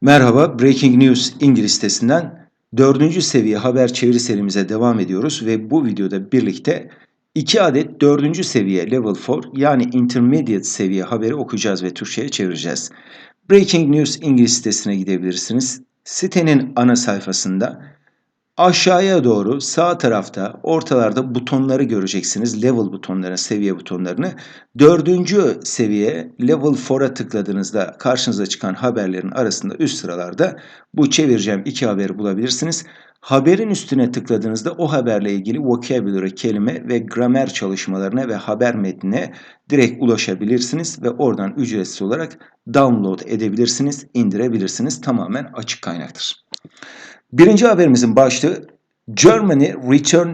Merhaba, Breaking News İngiliz sitesinden dördüncü seviye haber çeviri serimize devam ediyoruz ve bu videoda birlikte iki adet dördüncü seviye Level 4 yani Intermediate seviye haberi okuyacağız ve Türkçe'ye çevireceğiz. Breaking News İngiliz sitesine gidebilirsiniz. Sitenin ana sayfasında aşağıya doğru sağ tarafta ortalarda butonları göreceksiniz. Level butonlarını, seviye butonlarını. Dördüncü seviye Level 4'a tıkladığınızda karşınıza çıkan haberlerin arasında üst sıralarda bu çevireceğim iki haberi bulabilirsiniz. Haberin üstüne tıkladığınızda o haberle ilgili vocabulary kelime ve gramer çalışmalarına ve haber metnine direkt ulaşabilirsiniz ve oradan ücretsiz olarak download edebilirsiniz, indirebilirsiniz. Tamamen açık kaynaktır. Birinci haberimizin başlığı Germany return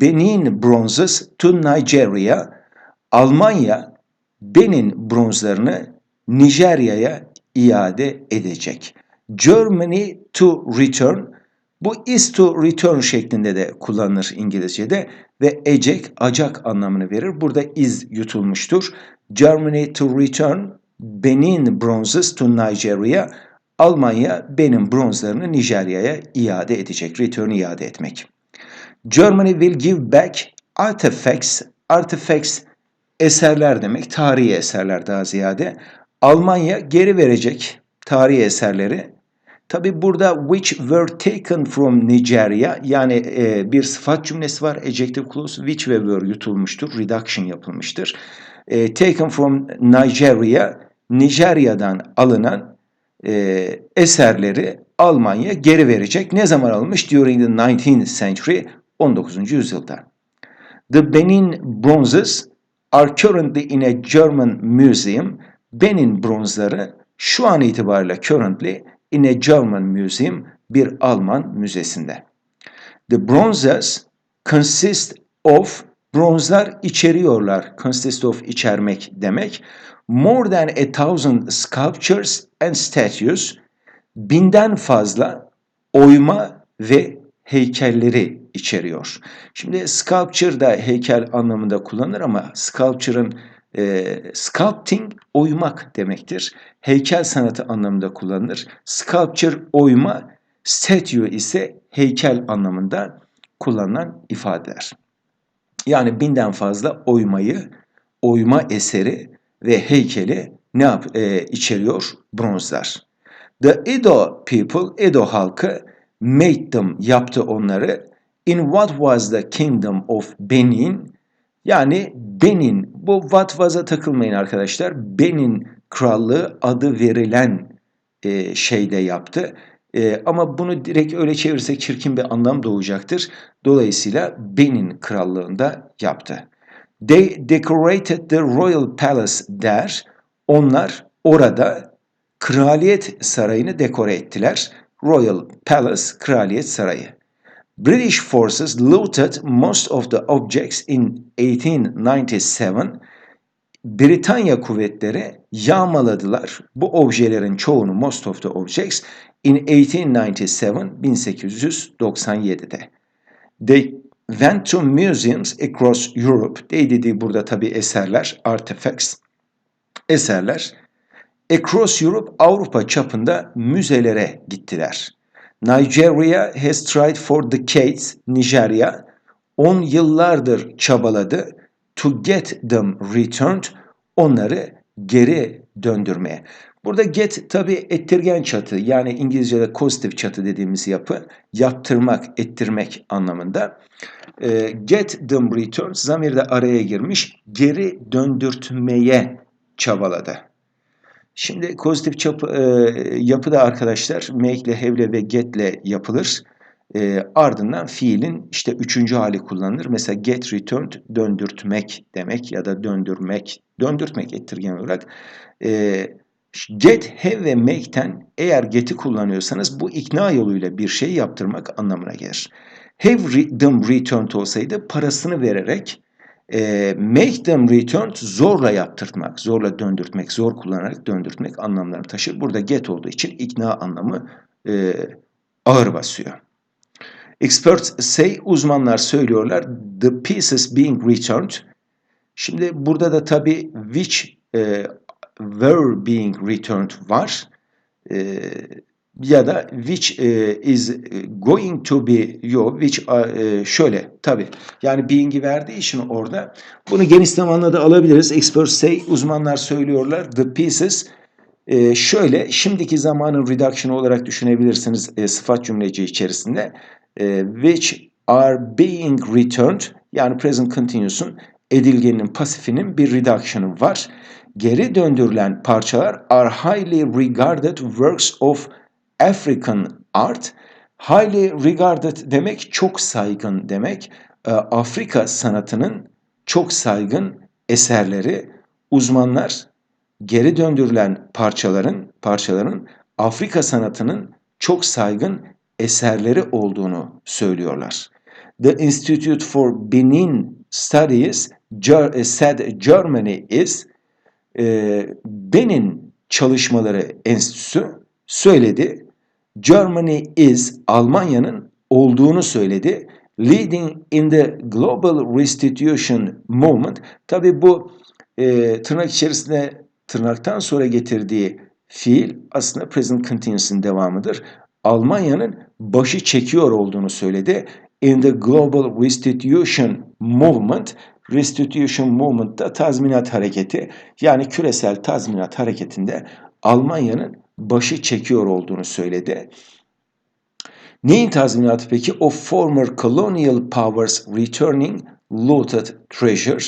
Benin bronzes to Nigeria. Almanya Benin bronzlarını Nijerya'ya iade edecek. Germany to return bu is to return şeklinde de kullanılır İngilizce'de ve ecek, acak anlamını verir. Burada is yutulmuştur. Germany to return Benin bronzes to Nigeria. Almanya Benin bronzlarını Nijerya'ya iade edecek. Return iade etmek. Germany will give back artifacts. Artifacts eserler demek. Tarihi eserler daha ziyade. Almanya geri verecek tarihi eserleri. Tabi burada which were taken from Nigeria yani e, bir sıfat cümlesi var. Adjective clause which ve were yutulmuştur. Reduction yapılmıştır. E, taken from Nigeria Nijerya'dan alınan e, eserleri Almanya geri verecek. Ne zaman alınmış? During the 19th century 19. yüzyılda. The Benin bronzes are currently in a German museum. Benin bronzları şu an itibariyle currently in a German museum bir Alman müzesinde. The bronzes consist of bronzlar içeriyorlar. Consist of içermek demek. More than a thousand sculptures and statues binden fazla oyma ve heykelleri içeriyor. Şimdi sculpture da heykel anlamında kullanılır ama sculpture'ın e, sculpting oymak demektir. Heykel sanatı anlamında kullanılır. Sculpture oyma, statue ise heykel anlamında kullanılan ifadeler. Yani binden fazla oymayı, oyma eseri ve heykeli ne yap e, içeriyor? Bronzlar. The Edo people, Edo halkı made them, yaptı onları. In what was the kingdom of Benin? Yani Benin, bu what was'a takılmayın arkadaşlar. Benin krallığı adı verilen e, şeyde yaptı. E, ama bunu direkt öyle çevirsek çirkin bir anlam doğacaktır. Dolayısıyla Benin krallığında yaptı. They decorated the royal palace der. Onlar orada kraliyet sarayını dekore ettiler. Royal Palace, kraliyet sarayı. British forces looted most of the objects in 1897. Britanya kuvvetleri yağmaladılar bu objelerin çoğunu most of the objects in 1897 1897'de. They went to museums across Europe. They dediği burada tabi eserler, artifacts, eserler. Across Europe, Avrupa çapında müzelere gittiler. Nigeria has tried for decades, Nijerya 10 yıllardır çabaladı to get them returned, onları geri döndürmeye. Burada get tabi ettirgen çatı yani İngilizce'de causative çatı dediğimiz yapı yaptırmak, ettirmek anlamında. E, get them returned zamir de araya girmiş geri döndürtmeye çabaladı. Şimdi pozitif çapı, e, yapı da arkadaşlar make ile have ve get ile yapılır. E, ardından fiilin işte üçüncü hali kullanılır. Mesela get returned döndürtmek demek ya da döndürmek, döndürtmek ettirgen olarak. E, get, have ve make'ten eğer get'i kullanıyorsanız bu ikna yoluyla bir şey yaptırmak anlamına gelir. Have them returned olsaydı parasını vererek e, make them returned zorla yaptırtmak, zorla döndürtmek, zor kullanarak döndürtmek anlamlarını taşır. Burada get olduğu için ikna anlamı e, ağır basıyor. Experts say, uzmanlar söylüyorlar, the pieces being returned. Şimdi burada da tabi which e, were being returned var. E, ya da which e, is going to be yo which e, şöyle tabi yani being'i verdiği için orada bunu geniş zamanla da alabiliriz. Experts say uzmanlar söylüyorlar the pieces e, şöyle şimdiki zamanın reduction olarak düşünebilirsiniz e, sıfat cümleci içerisinde e, which are being returned yani present continuous'un edilgenin pasifinin bir reduction'ı var. Geri döndürülen parçalar are highly regarded works of African art. Highly regarded demek çok saygın demek. Ee, Afrika sanatının çok saygın eserleri uzmanlar geri döndürülen parçaların parçaların Afrika sanatının çok saygın eserleri olduğunu söylüyorlar. The Institute for Benin Studies said Germany is e, Benin Çalışmaları Enstitüsü söyledi. Germany is Almanya'nın olduğunu söyledi. Leading in the global restitution movement. Tabi bu e, tırnak içerisinde tırnaktan sonra getirdiği fiil aslında present continuous'ın devamıdır. Almanya'nın başı çekiyor olduğunu söyledi. In the global restitution movement Restitution Movement'ta tazminat hareketi yani küresel tazminat hareketinde Almanya'nın başı çekiyor olduğunu söyledi. Neyin tazminatı peki? O former colonial powers returning looted treasure.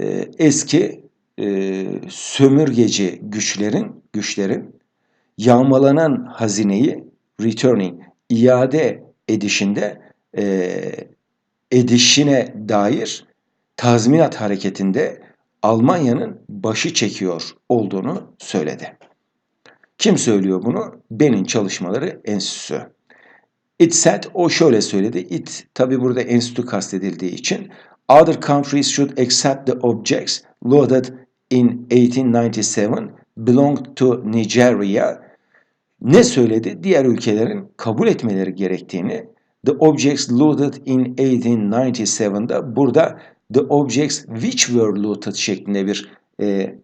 Ee, eski e, sömürgeci güçlerin güçlerin yağmalanan hazineyi returning iade edişinde e, edişine dair tazminat hareketinde Almanya'nın başı çekiyor olduğunu söyledi. Kim söylüyor bunu? Benin Çalışmaları Enstitüsü. It said, o şöyle söyledi. It, tabi burada enstitü kastedildiği için, other countries should accept the objects loaded in 1897 belonged to Nigeria. Ne söyledi? Diğer ülkelerin kabul etmeleri gerektiğini, the objects loaded in 1897'da burada the objects which were looted şeklinde bir e,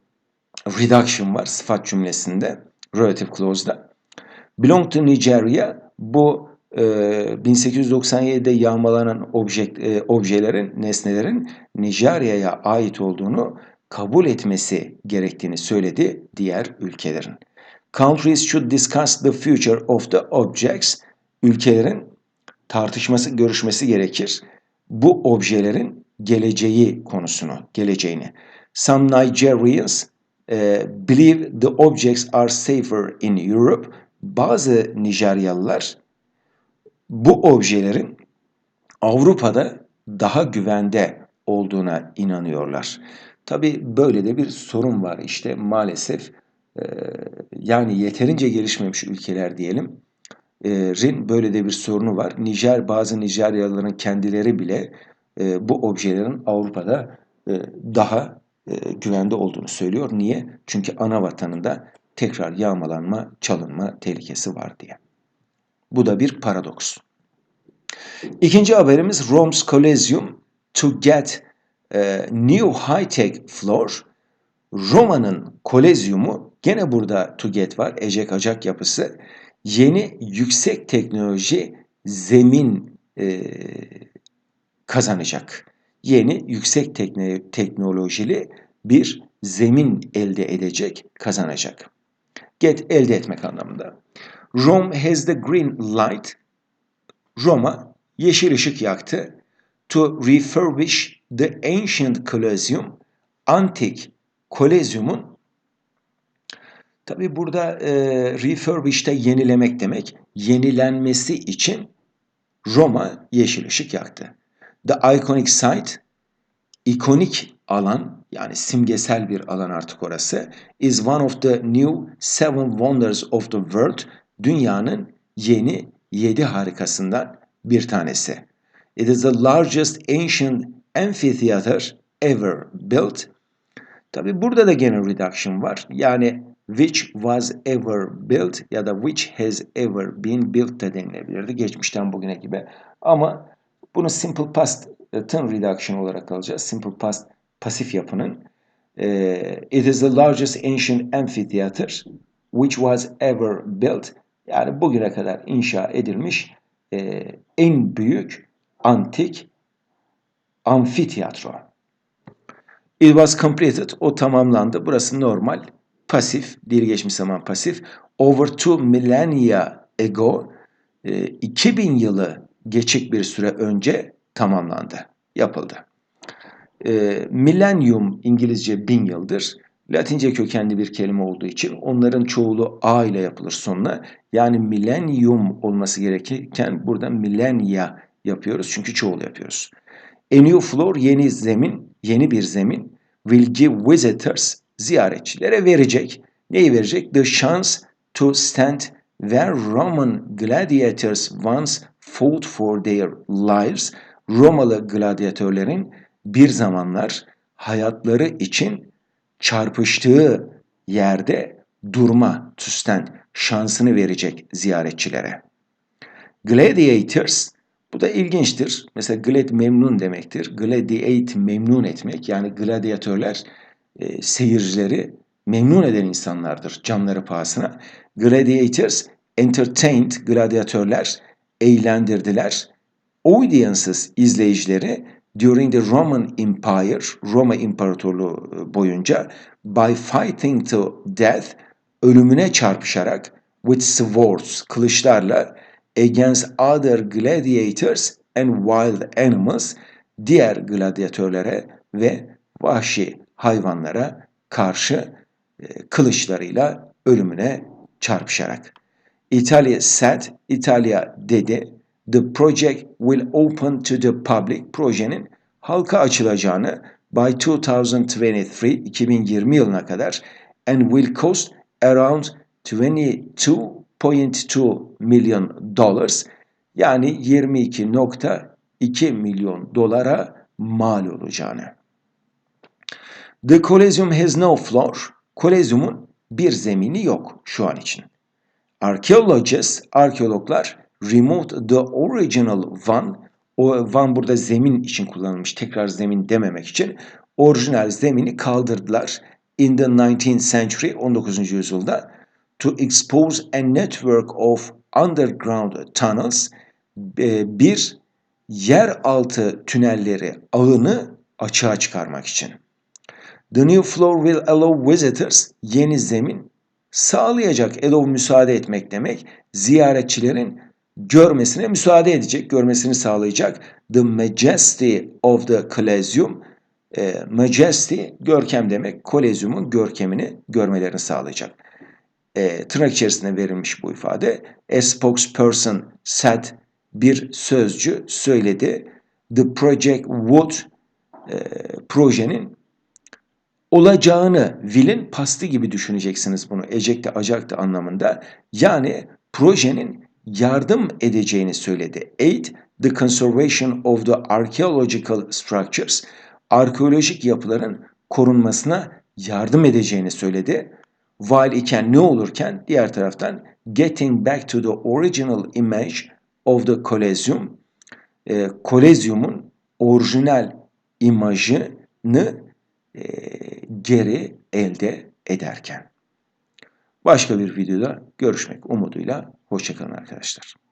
reduction var sıfat cümlesinde, relative clause'da. Belong to Nigeria bu e, 1897'de yağmalanan object, e, objelerin, nesnelerin Nijerya'ya ait olduğunu kabul etmesi gerektiğini söyledi diğer ülkelerin. Countries should discuss the future of the objects. Ülkelerin tartışması, görüşmesi gerekir. Bu objelerin geleceği konusunu, geleceğini. Some Nigerians e, believe the objects are safer in Europe. Bazı Nijeryalılar bu objelerin Avrupa'da daha güvende olduğuna inanıyorlar. Tabi böyle de bir sorun var işte maalesef e, yani yeterince gelişmemiş ülkeler diyelim e, rin böyle de bir sorunu var. Nijer bazı Nijeryalıların kendileri bile e, bu objelerin Avrupa'da e, daha e, güvende olduğunu söylüyor. Niye? Çünkü ana vatanında tekrar yağmalanma, çalınma tehlikesi var diye. Bu da bir paradoks. İkinci haberimiz Rome's Colosseum to get a new high-tech floor. Roma'nın Kolezyumu gene burada to get var, ecek acak yapısı. Yeni yüksek teknoloji zemin e, kazanacak. Yeni yüksek teknolojili bir zemin elde edecek, kazanacak. Get elde etmek anlamında. Rome has the green light. Roma yeşil ışık yaktı to refurbish the ancient Colosseum. Antik Kolezyumun Tabi burada e, refurbish'te yenilemek demek. Yenilenmesi için Roma yeşil ışık yaktı. The iconic site, ikonik alan yani simgesel bir alan artık orası is one of the new seven wonders of the world. Dünyanın yeni yedi harikasından bir tanesi. It is the largest ancient amphitheater ever built. Tabi burada da gene reduction var. Yani which was ever built ya da which has ever been built de denilebilirdi. Geçmişten bugüne gibi. Ama bunu simple past'ın reduction olarak alacağız. Simple past pasif yapının. E, it is the largest ancient amphitheater which was ever built. Yani bugüne kadar inşa edilmiş e, en büyük antik amfiteyatro. It was completed. O tamamlandı. Burası normal. Pasif. Dil geçmiş zaman pasif. Over two millennia ago. E, 2000 yılı geçik bir süre önce tamamlandı. Yapıldı. E, millennium İngilizce bin yıldır. Latince kökenli bir kelime olduğu için onların çoğulu A ile yapılır sonuna. Yani millennium olması gerekirken burada millennia yapıyoruz çünkü çoğul yapıyoruz. A new floor yeni zemin, yeni bir zemin will give visitors ziyaretçilere verecek. Neyi verecek? The chance to stand where Roman gladiators once fought for their lives. Romalı gladyatörlerin bir zamanlar hayatları için çarpıştığı yerde durma, to stand şansını verecek ziyaretçilere. Gladiators bu da ilginçtir. Mesela glad memnun demektir. Gladiate memnun etmek. Yani gladyatörler e, seyircileri memnun eden insanlardır canları pahasına. Gladiators entertained, gladyatörler eğlendirdiler. Audiences, izleyicileri during the Roman Empire, Roma İmparatorluğu e, boyunca by fighting to death, ölümüne çarpışarak with swords, kılıçlarla against other gladiators and wild animals, diğer gladyatörlere ve vahşi hayvanlara karşı kılıçlarıyla ölümüne çarpışarak. İtalya said, İtalya dedi, the project will open to the public, projenin halka açılacağını by 2023, 2020 yılına kadar and will cost around 22.2 milyon dollars yani 22.2 milyon dolara mal olacağını. The Coliseum has no floor. Kolezyumun bir zemini yok şu an için. Archaeologists, arkeologlar removed the original one. O one burada zemin için kullanılmış. Tekrar zemin dememek için. Orijinal zemini kaldırdılar. In the 19th century, 19. yüzyılda to expose a network of underground tunnels e, bir yeraltı tünelleri ağını açığa çıkarmak için. The new floor will allow visitors yeni zemin sağlayacak. Allow müsaade etmek demek. Ziyaretçilerin görmesine müsaade edecek, görmesini sağlayacak. The majesty of the Colosseum e, majesty görkem demek. Kolezyumun görkemini görmelerini sağlayacak. E, tırnak içerisinde verilmiş bu ifade. A spokesperson said bir sözcü söyledi. The project would e, projenin olacağını will'in pastı gibi düşüneceksiniz bunu. Ecekte acaktı anlamında. Yani projenin yardım edeceğini söyledi. Aid the conservation of the archaeological structures arkeolojik yapıların korunmasına yardım edeceğini söyledi. While iken ne olurken diğer taraftan getting back to the original image of the Colosseum e, Kolezyum'un orijinal imajını e, geri elde ederken. Başka bir videoda görüşmek umuduyla. Hoşçakalın arkadaşlar.